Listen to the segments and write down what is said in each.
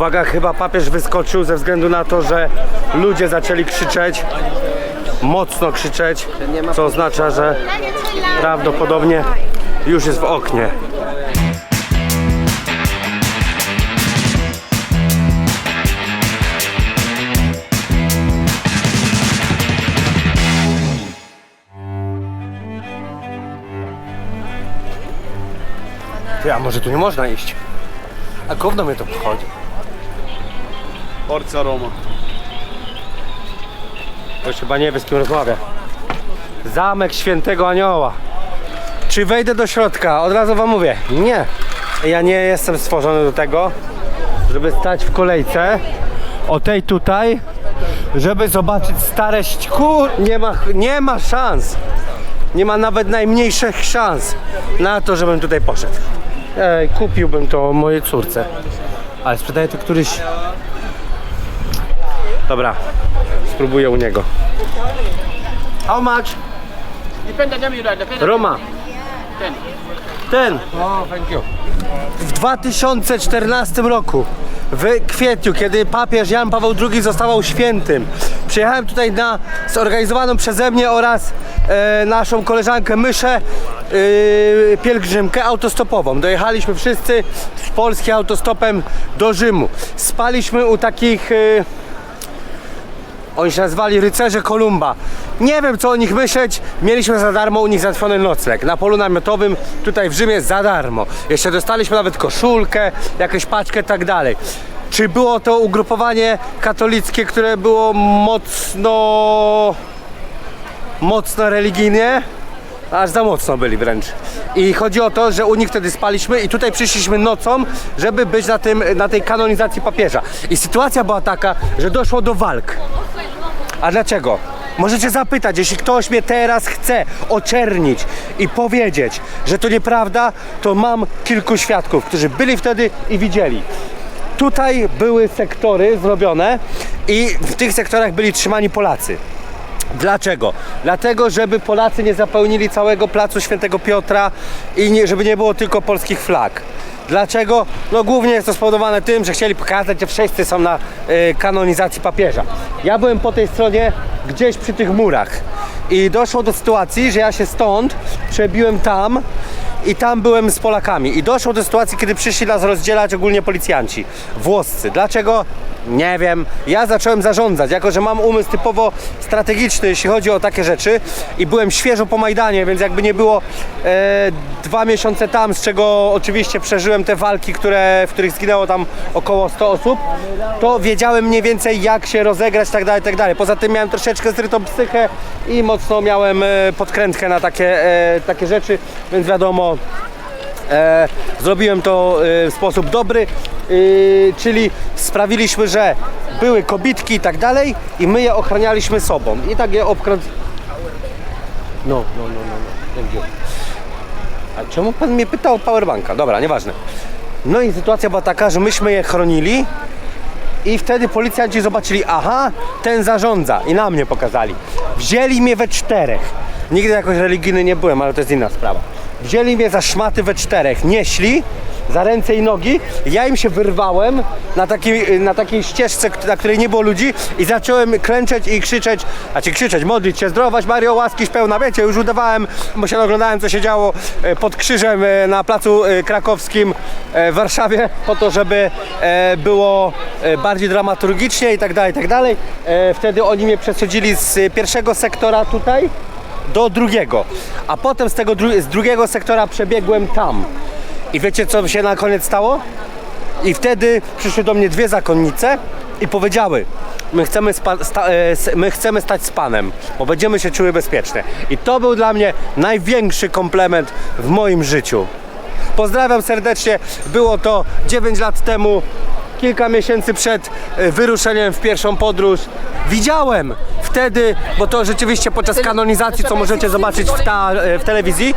Uwaga, chyba papież wyskoczył ze względu na to, że ludzie zaczęli krzyczeć, mocno krzyczeć, co oznacza, że prawdopodobnie już jest w oknie. Ty, a może tu nie można iść? A gówno mnie to obchodzi. Forza Roma. To już chyba nie wie z kim rozmawia. Zamek Świętego Anioła. Czy wejdę do środka? Od razu wam mówię. Nie. Ja nie jestem stworzony do tego, żeby stać w kolejce o tej tutaj, żeby zobaczyć stare ściku. Nie ma, nie ma szans. Nie ma nawet najmniejszych szans na to, żebym tutaj poszedł. Ej, kupiłbym to mojej córce. Ale sprzedaje to któryś Dobra, spróbuję u niego. How much? Depende da mi depende. Roma. Ten. Ten. O, thank you. W 2014 roku, w kwietniu, kiedy papież Jan Paweł II zostawał świętym, przyjechałem tutaj na zorganizowaną przeze mnie oraz e, naszą koleżankę Myszę e, pielgrzymkę autostopową. Dojechaliśmy wszyscy z Polski autostopem do Rzymu. Spaliśmy u takich... E, Oni się nazwali rycerze Kolumba. Nie wiem co o nich myśleć. Mieliśmy za darmo u nich załatwiony nocleg. Na polu namiotowym tutaj w Rzymie za darmo. Jeszcze dostaliśmy nawet koszulkę, jakąś paczkę i tak dalej. Czy było to ugrupowanie katolickie, które było mocno mocno religijnie? Aż za mocno byli wręcz. I chodzi o to, że u nich wtedy spaliśmy i tutaj przyszliśmy nocą, żeby być na, tym, na tej kanonizacji papieża. I sytuacja była taka, że doszło do walk. A dlaczego? Możecie zapytać, jeśli ktoś mnie teraz chce oczernić i powiedzieć, że to nieprawda, to mam kilku świadków, którzy byli wtedy i widzieli. Tutaj były sektory zrobione i w tych sektorach byli trzymani Polacy. Dlaczego? Dlatego, żeby Polacy nie zapełnili całego placu Świętego Piotra i nie, żeby nie było tylko polskich flag. Dlaczego? No głównie jest to spowodowane tym, że chcieli pokazać, że wszyscy są na y, kanonizacji papieża. Ja byłem po tej stronie gdzieś przy tych murach i doszło do sytuacji, że ja się stąd przebiłem tam i tam byłem z Polakami i doszło do sytuacji, kiedy przyszli nas rozdzielać ogólnie policjanci włoscy. Dlaczego? Nie wiem. Ja zacząłem zarządzać, jako że mam umysł typowo strategiczny, jeśli chodzi o takie rzeczy i byłem świeżo po Majdanie, więc jakby nie było e, dwa miesiące tam, z czego oczywiście przeżyłem te walki, które, w których zginęło tam około 100 osób, to wiedziałem mniej więcej jak się rozegrać, tak dalej, tak dalej. Poza tym miałem troszeczkę zrytą psychę i mocno miałem e, podkrętkę na takie, e, takie rzeczy, więc wiadomo, E, zrobiłem to e, w sposób dobry, e, czyli sprawiliśmy, że były kobitki i tak dalej i my je ochranialiśmy sobą. I tak je obkręt... No, no, no, no, no. Thank you. A czemu pan mnie pytał o powerbanka? Dobra, nieważne. No i sytuacja była taka, że myśmy je chronili i wtedy policjanci zobaczyli, aha, ten zarządza i na mnie pokazali. Wzięli mnie we czterech. Nigdy jakoś religijny nie byłem, ale to jest inna sprawa. Wzięli mnie za szmaty we czterech, nieśli za ręce i nogi. Ja im się wyrwałem na takiej, na takiej ścieżce, na której nie było ludzi i zacząłem klęczeć i krzyczeć, a ci krzyczeć, modlić się, zdrowaś Mario, łaskiś pełna, wiecie, już udawałem, bo się oglądałem co się działo e, pod krzyżem e, na placu e, krakowskim w Warszawie, po to, żeby było bardziej dramaturgicznie i tak dalej, i tak dalej. Wtedy oni mnie przesadzili z pierwszego sektora tutaj do drugiego, a potem z tego dru- z drugiego sektora przebiegłem tam. I wiecie co się na koniec stało? I wtedy przyszły do mnie dwie zakonnice i powiedziały, my chcemy, sta- e, my chcemy stać z Panem, bo będziemy się czuły bezpieczne. I to był dla mnie największy komplement w moim życiu. Pozdrawiam serdecznie, było to 9 lat temu, kilka miesięcy przed e, wyruszeniem w pierwszą podróż. Widziałem wtedy, bo to rzeczywiście podczas kanonizacji, co możecie zobaczyć w, ta, e, w telewizji,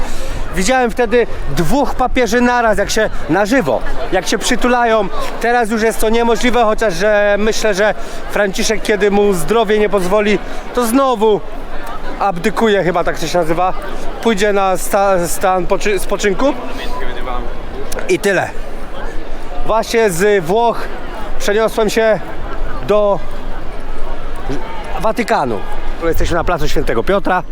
widziałem wtedy dwóch papieży naraz, jak się na żywo, jak się przytulają. Teraz już jest to niemożliwe, chociaż że myślę, że Franciszek, kiedy mu zdrowie nie pozwoli, to znowu abdykuje, chyba tak to się nazywa, pójdzie na sta, stan poczy, spoczynku i tyle. Właśnie z Włoch przeniosłem się do Watykanu. Jesteśmy na placu Świętego Piotra.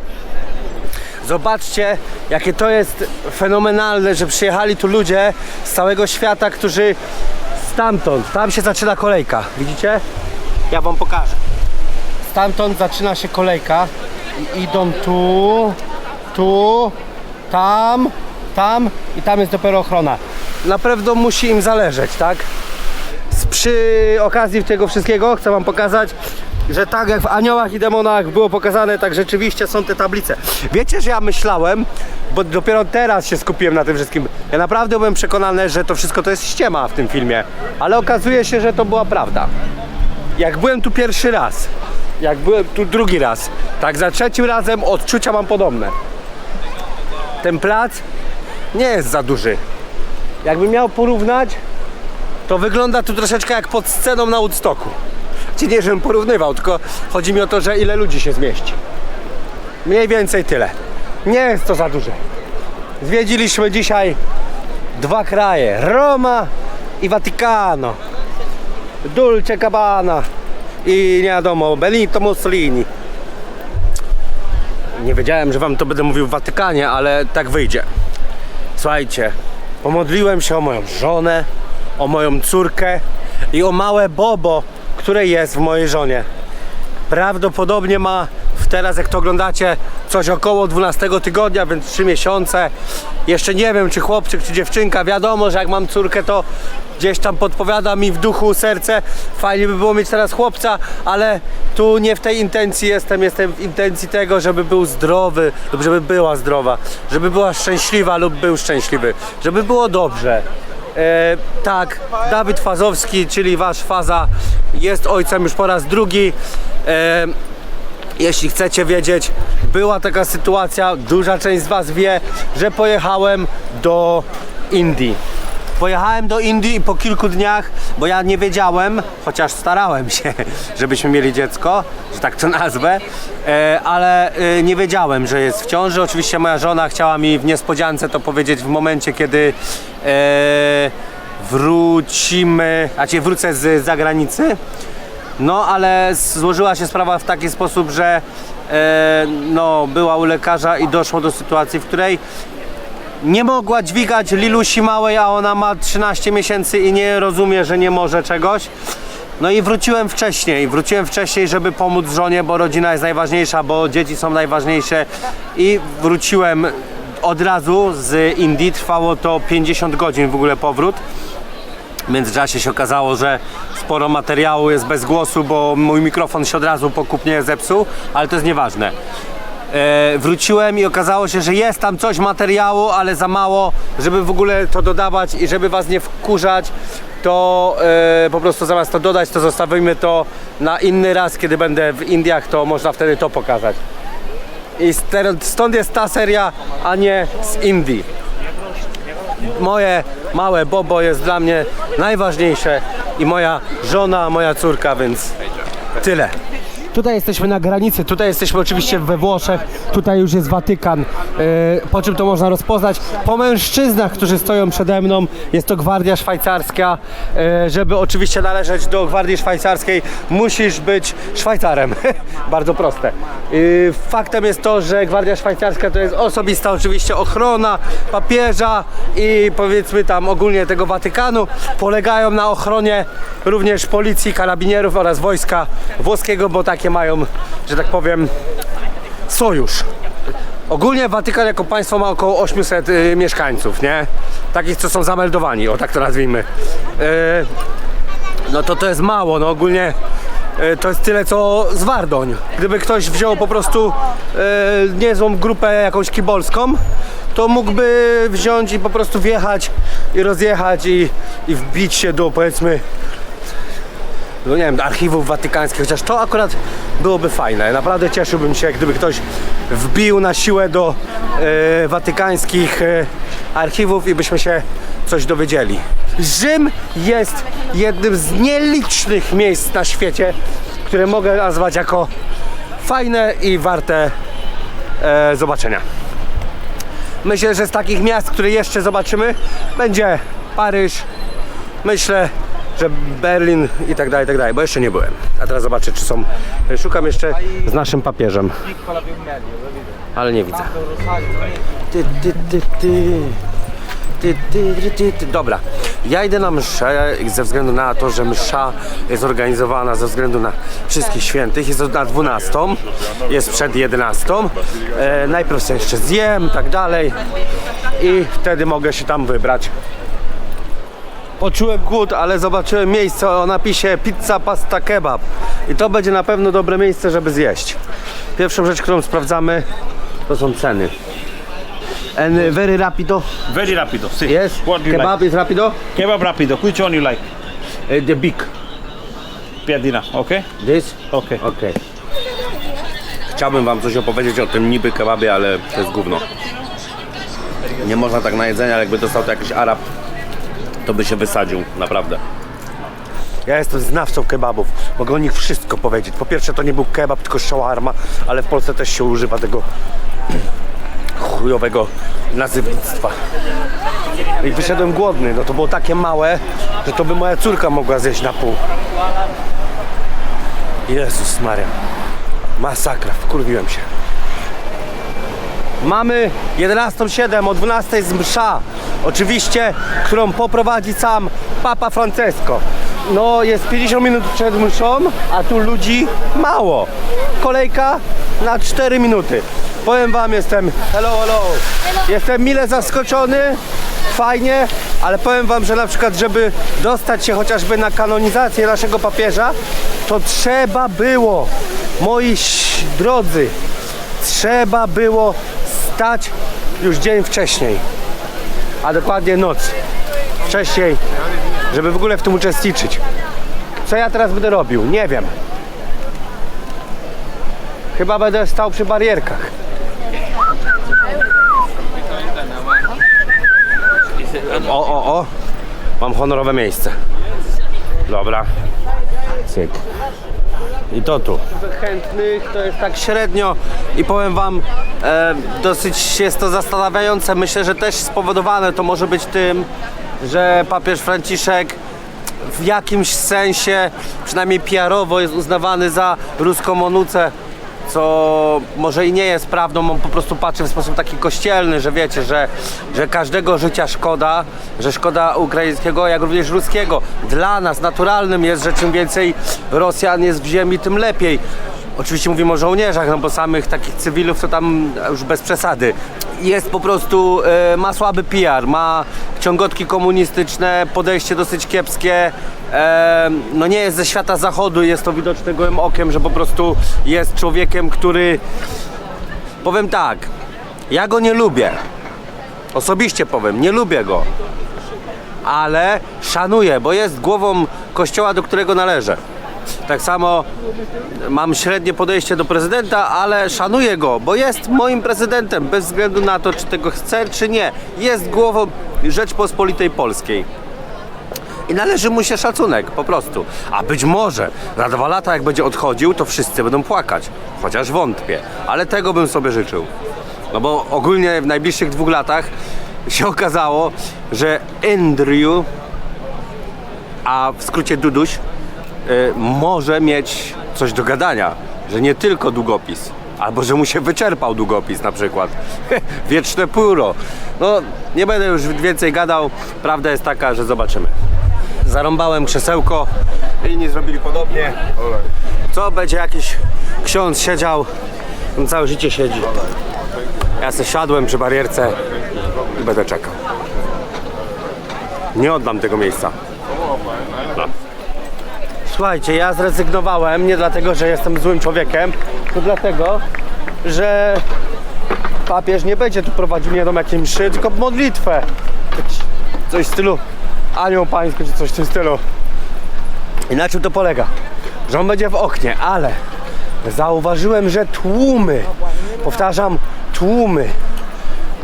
Zobaczcie, jakie to jest fenomenalne, że przyjechali tu ludzie z całego świata, którzy stamtąd, tam się zaczyna kolejka. Widzicie? Ja wam pokażę. Stamtąd zaczyna się kolejka i idą tu, tu, tam, tam i tam jest dopiero ochrona. Na pewno musi im zależeć, tak? Przy okazji tego wszystkiego chcę wam pokazać, że tak jak w Aniołach i Demonach było pokazane, tak rzeczywiście są te tablice. Wiecie, że ja myślałem, bo dopiero teraz się skupiłem na tym wszystkim. Ja naprawdę byłem przekonany, że to wszystko to jest ściema w tym filmie, ale okazuje się, że to była prawda. Jak byłem tu pierwszy raz, jak byłem tu drugi raz, tak za trzecim razem odczucia mam podobne. Ten plac nie jest za duży. Jakbym miał porównać, to wygląda tu troszeczkę jak pod sceną na Woodstocku. Czy nie, żebym porównywał, tylko chodzi mi o to, że ile ludzi się zmieści. Mniej więcej tyle. Nie jest to za duże. Zwiedziliśmy dzisiaj dwa kraje, Roma i Watykano. Dulce Cabana i nie wiadomo, Benito Mussolini. Nie wiedziałem, że wam to będę mówił w Watykanie, ale tak wyjdzie. Słuchajcie, pomodliłem się o moją żonę, o moją córkę i o małe Bobo, które jest w mojej żonie. Prawdopodobnie ma w teraz, jak to oglądacie, coś około 12 tygodnia, więc 3 miesiące. Jeszcze nie wiem, czy chłopczyk, czy dziewczynka. Wiadomo, że jak mam córkę, to gdzieś tam podpowiada mi w duchu serce. Fajnie by było mieć teraz chłopca, ale tu nie w tej intencji jestem. Jestem w intencji tego, żeby był zdrowy, lub żeby była zdrowa, żeby była szczęśliwa lub był szczęśliwy, żeby było dobrze. E, tak, Dawid Fazowski, czyli wasz faza, jest ojcem już po raz drugi. E, jeśli chcecie wiedzieć, była taka sytuacja, duża część z Was wie, że pojechałem do Indii. Pojechałem do Indii i po kilku dniach, bo ja nie wiedziałem, chociaż starałem się, żebyśmy mieli dziecko, że tak to nazwę, e, ale e, nie wiedziałem, że jest w ciąży. Oczywiście moja żona chciała mi w niespodziance to powiedzieć w momencie, kiedy e, wrócimy, a cię wrócę z zagranicy. No, ale złożyła się sprawa w taki sposób, że e, no, była u lekarza i doszło do sytuacji, w której nie mogła dźwigać Lilusi małej, a ona ma 13 miesięcy i nie rozumie, że nie może czegoś. No i wróciłem wcześniej, wróciłem wcześniej, żeby pomóc żonie, bo rodzina jest najważniejsza, bo dzieci są najważniejsze i wróciłem od razu z Indii, trwało to 50 godzin w ogóle powrót. W międzyczasie się okazało, że sporo materiału jest bez głosu, bo mój mikrofon się od razu po kupnie zepsuł, ale to jest nieważne. E, wróciłem i okazało się, że jest tam coś materiału, ale za mało, żeby w ogóle to dodawać i żeby was nie wkurzać, to e, po prostu zamiast to dodać, to zostawimy to na inny raz, kiedy będę w Indiach, to można wtedy to pokazać. I stąd jest ta seria, a nie z Indii moje małe Bobo jest dla mnie najważniejsze i moja żona, moja córka, więc tyle. Tutaj jesteśmy na granicy, tutaj jesteśmy oczywiście we Włoszech, tutaj już jest Watykan. E, Po czym to można rozpoznać? Po mężczyznach, którzy stoją przede mną, jest to Gwardia Szwajcarska. E, Żeby oczywiście należeć do Gwardii Szwajcarskiej, musisz być Szwajcarem. Bardzo proste. E, Faktem jest to, że Gwardia Szwajcarska to jest osobista oczywiście ochrona papieża i powiedzmy tam ogólnie tego Watykanu. Polegają na ochronie również policji, karabinierów oraz wojska włoskiego, bo takie mają, że tak powiem, sojusz. Ogólnie Watykan jako państwo ma około 800 y, mieszkańców, nie? Takich, co są zameldowani, o tak to nazwijmy. Y, no to to jest mało, no ogólnie y, to jest tyle co z Wardoń. Gdyby ktoś wziął po prostu y, niezłą grupę jakąś kibolską, to mógłby wziąć i po prostu wjechać i rozjechać i, i wbić się do powiedzmy no nie wiem, do archiwów watykańskich, chociaż to akurat byłoby fajne. Naprawdę cieszyłbym się, gdyby ktoś wbił na siłę do e, watykańskich e, archiwów i byśmy się coś dowiedzieli. Rzym jest jednym z nielicznych miejsc na świecie, które mogę nazwać jako fajne i warte e, zobaczenia. Myślę, że z takich miast, które jeszcze zobaczymy, będzie Paryż. Myślę, że Berlin i tak dalej, i tak dalej, bo jeszcze nie byłem. A teraz zobaczę, czy są. Szukam jeszcze z naszym papieżem. Ale nie widzę. Ty, ty, ty, ty. Ty, ty, ty, ty. Dobra, ja idę na mszę ze względu na to, że msza jest organizowana ze względu na wszystkich świętych. Jest na 12, jest przed 11. E, najpierw sobie jeszcze zjem, tak dalej i wtedy mogę się tam wybrać. Poczułem głód, ale zobaczyłem miejsce o napisie pizza, pasta, kebab. I to będzie na pewno dobre miejsce, żeby zjeść. Pierwszą rzecz, którą sprawdzamy, to są ceny. And very rapido. Very rapido. See. Yes. What do you Kebab like? is rapido. Kebab rapido. Which one you like? Uh, the big. Piadina. Okay. This? Okay. Okej. Chciałbym wam coś opowiedzieć o tym niby kebabie, ale to jest gówno. Nie można tak na jedzenie, ale jakby dostał to jakiś Arab, to by się wysadził, naprawdę. Ja jestem znawcą kebabów. Mogę o nich wszystko powiedzieć. Po pierwsze, to nie był kebab, tylko shawarma, ale w Polsce też się używa tego chujowego nazywnictwa. I wyszedłem głodny, no to było takie małe, że to by moja córka mogła zjeść na pół. Jezus Maria. Masakra, wkurwiłem się. Mamy 11.07, o 12 jest msza. Oczywiście, którą poprowadzi sam Papa Francesco. No, jest 50 minut przed mszą, a tu ludzi mało. Kolejka na 4 minuty. Powiem wam, jestem hello, hello. Jestem mile zaskoczony, fajnie, ale powiem wam, że na przykład, żeby dostać się chociażby na kanonizację naszego papieża, to trzeba było, moi drodzy, trzeba było stać już dzień wcześniej, a dokładnie noc wcześniej, żeby w ogóle w tym uczestniczyć. Co ja teraz będę robił? Nie wiem. Chyba będę stał przy barierkach. O, o, o. Mam honorowe miejsce. Dobra. Cyk. I to tu. Chętnych to jest tak średnio i powiem wam, e, dosyć jest to zastanawiające. Myślę, że też spowodowane to może być tym, że papież Franciszek w jakimś sensie, przynajmniej PR-owo jest uznawany za ruską onucę, co może i nie jest prawdą, on po prostu patrzy w sposób taki kościelny, że wiecie, że, że każdego życia szkoda, że szkoda ukraińskiego, jak również ruskiego. Dla nas naturalnym jest, że czym więcej Rosjan jest w ziemi, tym lepiej. Oczywiście mówimy o żołnierzach, no bo samych takich cywilów to tam już bez przesady. Jest po prostu, e, ma słaby PR, ma ciągotki komunistyczne, podejście dosyć kiepskie, e, no nie jest ze świata zachodu, jest to widoczne gołym okiem, że po prostu jest człowiekiem, który, powiem tak, ja go nie lubię, osobiście powiem, nie lubię go, ale szanuję, bo jest głową kościoła, do którego należę. Tak samo mam średnie podejście do prezydenta, ale szanuję go, bo jest moim prezydentem, bez względu na to, czy tego chce, czy nie. Jest głową Rzeczpospolitej Polskiej. I należy mu się szacunek, po prostu. A być może za dwa lata, jak będzie odchodził, to wszyscy będą płakać. Chociaż wątpię, ale tego bym sobie życzył. No bo ogólnie w najbliższych dwóch latach się okazało, że Andrew, a w skrócie Duduś, może mieć coś do gadania, że nie tylko długopis, albo że mu się wyczerpał długopis na przykład. Wieczne puro. No, nie będę już więcej gadał, prawda jest taka, że zobaczymy. Zarąbałem krzesełko, inni zrobili podobnie. Co będzie jakiś ksiądz siedział, on całe życie siedzi. Ja se siadłem przy barierce i będę czekał. Nie oddam tego miejsca. Słuchajcie, ja zrezygnowałem nie dlatego, że jestem złym człowiekiem, to dlatego, że papież nie będzie tu prowadził nie wiadomo jakiej mszy, tylko modlitwę. Coś w stylu anioł pański, czy coś w tym stylu. I na czym to polega? Że on będzie w oknie, ale zauważyłem, że tłumy, powtarzam, tłumy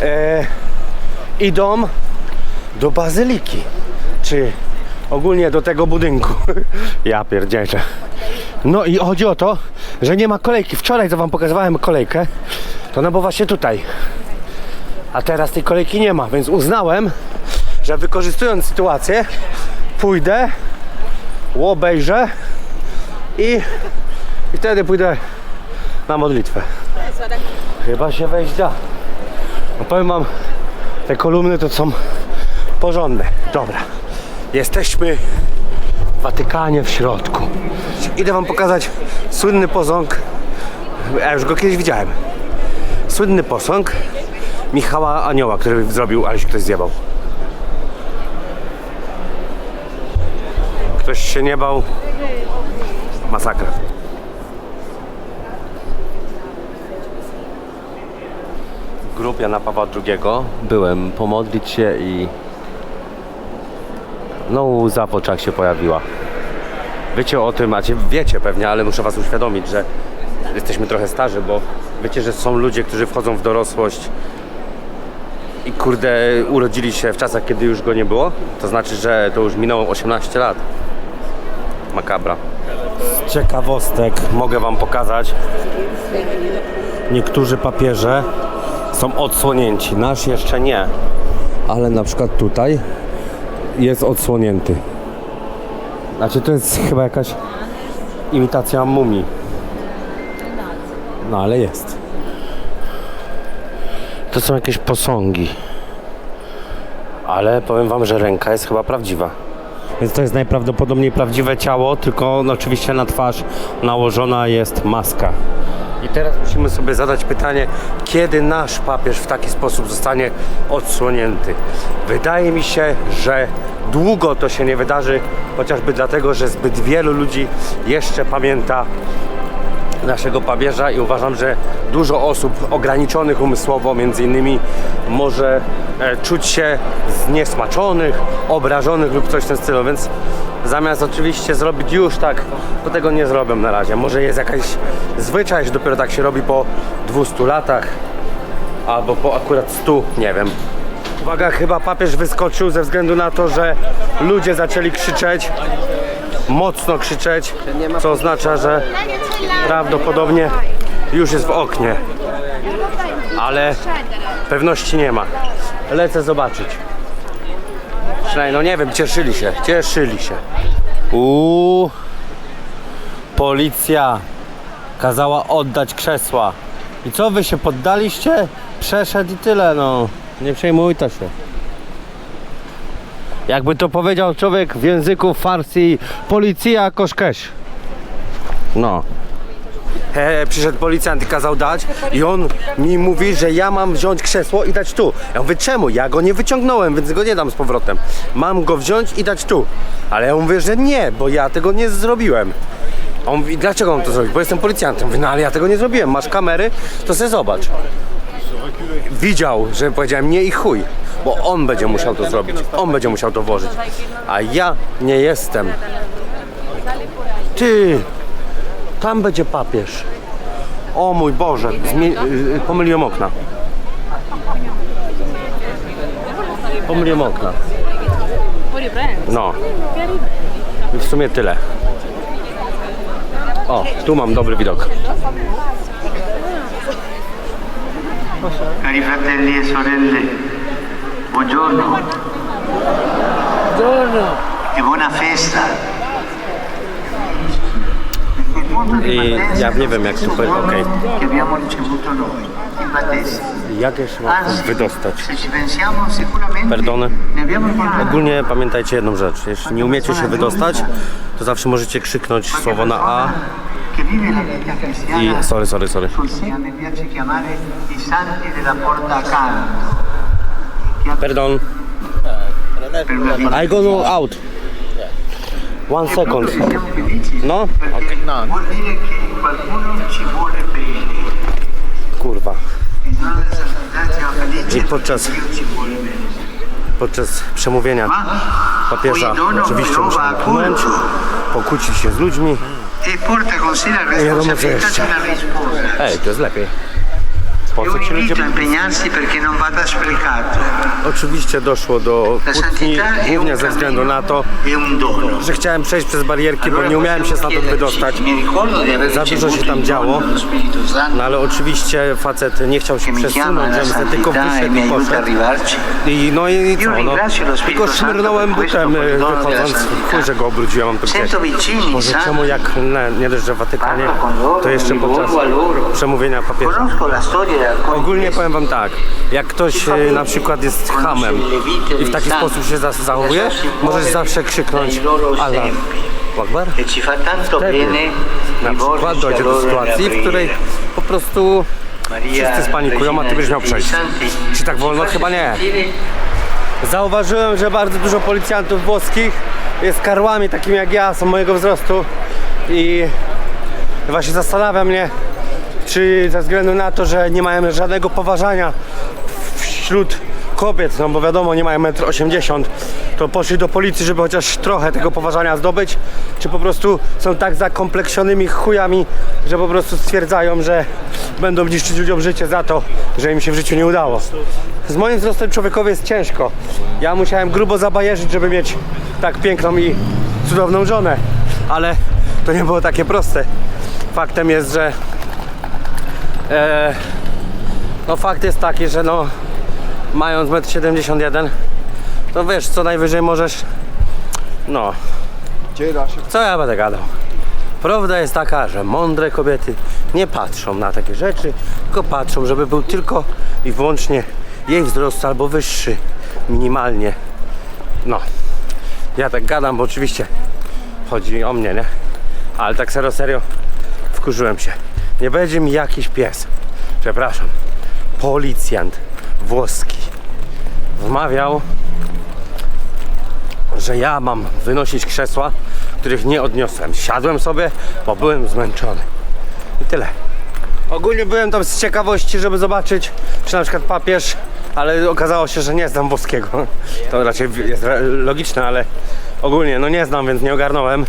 e, idą do bazyliki, czy ogólnie do tego budynku. Ja pierdzielę. No i chodzi o to, że nie ma kolejki. Wczoraj co wam pokazywałem kolejkę, to no bo właśnie tutaj. A teraz tej kolejki nie ma, więc uznałem, że wykorzystując sytuację, pójdę obejrzę i, i wtedy pójdę na modlitwę. Chyba się wejść da. No powiem wam, te kolumny to są porządne. Dobra, jesteśmy w Watykanie w środku. Idę wam pokazać słynny posąg. Ja już go kiedyś widziałem. Słynny posąg Michała Anioła, który zrobił, ale się ktoś zjebał. Ktoś się nie bał. Masakra. Grób Jana Pawła II. Byłem pomodlić się i no łza w oczach się pojawiła. Wiecie o tym, macie, wiecie pewnie, ale muszę was uświadomić, że jesteśmy trochę starzy, bo wiecie, że są ludzie, którzy wchodzą w dorosłość i kurde urodzili się w czasach, kiedy już go nie było. To znaczy, że to już minęło 18 lat. Makabra. Z ciekawostek mogę wam pokazać. Niektórzy papieże są odsłonięci. Nasz jeszcze nie. Ale na przykład tutaj jest odsłonięty. Znaczy to jest chyba jakaś imitacja mumii. No ale jest. To są jakieś posągi. Ale powiem wam, że ręka jest chyba prawdziwa. Więc to jest najprawdopodobniej prawdziwe ciało, tylko no, oczywiście na twarz nałożona jest maska. I teraz musimy sobie zadać pytanie, kiedy nasz papież w taki sposób zostanie odsłonięty. Wydaje mi się, że długo to się nie wydarzy, chociażby dlatego, że zbyt wielu ludzi jeszcze pamięta naszego papieża i uważam, że dużo osób ograniczonych umysłowo między innymi może e, czuć się zniesmaczonych, obrażonych lub coś w tym stylu, więc zamiast oczywiście zrobić już tak, to tego nie zrobię na razie. Może jest jakaś zwyczaj, że dopiero tak się robi po 200 latach albo po akurat 100, nie wiem. Uwaga, chyba papież wyskoczył ze względu na to, że ludzie zaczęli krzyczeć, mocno krzyczeć, co oznacza, że prawdopodobnie już jest w oknie. Ale pewności nie ma. Lecę zobaczyć. Przynajmniej, no nie wiem, cieszyli się, cieszyli się. Uuu, policja kazała oddać krzesła. I co, wy się poddaliście? Przeszedł i tyle, no. Nie przejmujcie się. Jakby to powiedział człowiek w języku farsi, policja koszkesz. No. He, przyszedł policjant i kazał dać i on mi mówi, że ja mam wziąć krzesło i dać tu. Ja mówię, czemu? Ja go nie wyciągnąłem, więc go nie dam z powrotem. Mam go wziąć i dać tu. Ale ja mówię, że nie, bo ja tego nie zrobiłem. A On mówi, dlaczego mam to zrobić? Bo jestem policjantem. Mówię, no ale ja tego nie zrobiłem. Masz kamery, to se zobacz. Widział, że powiedziałem nie i chuj, bo on będzie musiał to zrobić. On będzie musiał to włożyć. A ja nie jestem. Ty, tam będzie papież. O mój Boże, zmie- y, pomyliłem okna. Pomyliłem okna. No. I w sumie tyle. O, tu mam dobry widok. Cari fratelli e sorelle, buongiorno. E buona festa. I ja nie wiem jak tu powiedzieć. Battesimo. Jak jeszcze mam wydostać? parlato. Ogólnie pamiętajcie jedną rzecz. Jeśli nie umiecie się wydostać, to zawsze możecie krzyknąć słowo na A i sorry, sorry, sorry. chiamare i go no out. One second. Siamo felici No? perché vuol dire che qualcuno ci vuole bene. Kurwa. I podczas, podczas przemówienia papieża oczywiście musiał pchnąć, pokłócić się z ludźmi. la wiadomo co responsabilità jeszcze. Ej, to jest lepiej. Po co ci ludzie. Oczywiście doszło do kłótni, głównie ze względu na to, że chciałem przejść przez barierki, bo nie umiałem się stamtąd wydostać. Za dużo się tam działo. No ale oczywiście facet nie chciał się przesunąć, sobie tylko wyszedł i poszedł. I no i co, no. Tylko szmyrnąłem butem wychodząc. Chuj, że go obrudziłem, mam to gdzieś. Santi. czemu jak nie, nie dość, że w Watykanie, to jeszcze podczas przemówienia papieża. Ogólnie powiem wam tak, jak ktoś y, na przykład jest hamem i w taki sposób się za- zachowuje, możesz zawsze krzyknąć Allah Akbar. Wtedy na przykład dojdzie do sytuacji, w której po prostu wszyscy spanikują, a ty będziesz miał przejść. Czy tak wolno? Chyba nie. Zauważyłem, że bardzo dużo policjantów włoskich jest karłami takimi jak ja, są mojego wzrostu i właśnie zastanawia mnie, czy ze względu na to, że nie mają żadnego poważania wśród kobiet, no bo wiadomo, nie mają 1,80 m, to poszli do policji, żeby chociaż trochę tego poważania zdobyć, czy po prostu są tak zakompleksionymi chujami, że po prostu stwierdzają, że będą niszczyć ludziom życie za to, że im się w życiu nie udało. Z moim wzrostem człowiekowi jest ciężko. Ja musiałem grubo zabajerzyć, żeby mieć tak piękną i cudowną żonę, ale to nie było takie proste. Faktem jest, że e, no fakt jest taki, że no mając 1,71 m to wiesz, co najwyżej możesz no. Co ja będę gadał? Prawda jest taka, że mądre kobiety nie patrzą na takie rzeczy tylko patrzą, żeby był tylko i wyłącznie jej wzrost albo wyższy minimalnie. No ja tak gadam, bo oczywiście chodzi o mnie, nie? Ale tak serio, serio wkurzyłem się nie będzie mi jakiś pies przepraszam policjant włoski wmawiał, że ja mam wynosić krzesła, których nie odniosłem. Siadłem sobie, bo byłem zmęczony. I tyle. Ogólnie byłem tam z ciekawości, żeby zobaczyć, czy na przykład papież, ale okazało się, że nie znam włoskiego. To raczej jest logiczne, ale ogólnie no nie znam, więc nie ogarnąłem.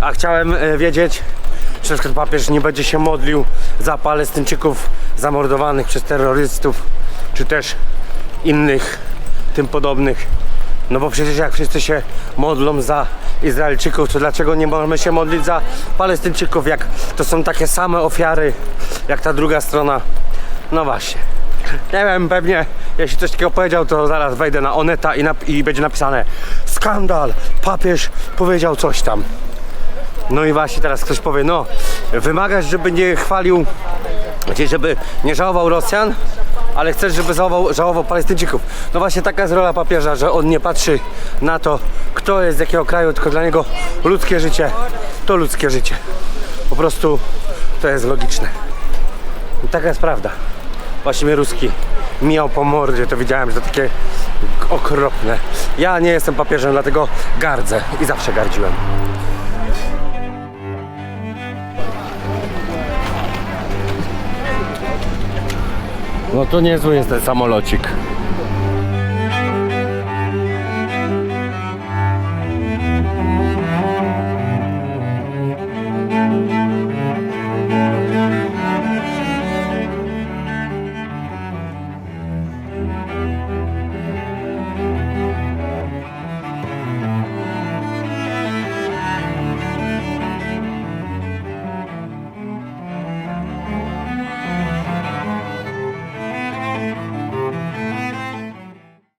A chciałem e, wiedzieć, czy na papież nie będzie się modlił za Palestyńczyków zamordowanych przez terrorystów, czy też innych tym podobnych. No bo przecież jak wszyscy się modlą za Izraelczyków, to dlaczego nie możemy się modlić za Palestyńczyków, jak to są takie same ofiary, jak ta druga strona? No właśnie. Nie wiem, pewnie jeśli coś takiego powiedział, to zaraz wejdę na Oneta i, nap- i będzie napisane skandal, papież powiedział coś tam. No i właśnie teraz ktoś powie, no wymagasz, żeby nie chwalił, żeby nie żałował Rosjan, ale chcesz, żeby żałował, żałował Palestyńczyków. No właśnie taka jest rola papieża, że on nie patrzy na to, kto jest z jakiego kraju, tylko dla niego ludzkie życie to ludzkie życie. Po prostu to jest logiczne. I taka jest prawda. Właśnie mnie Ruski mijał po mordzie, to widziałem, że to takie okropne. Ja nie jestem papieżem, dlatego gardzę i zawsze gardziłem. No to niezły jest ten samolocik.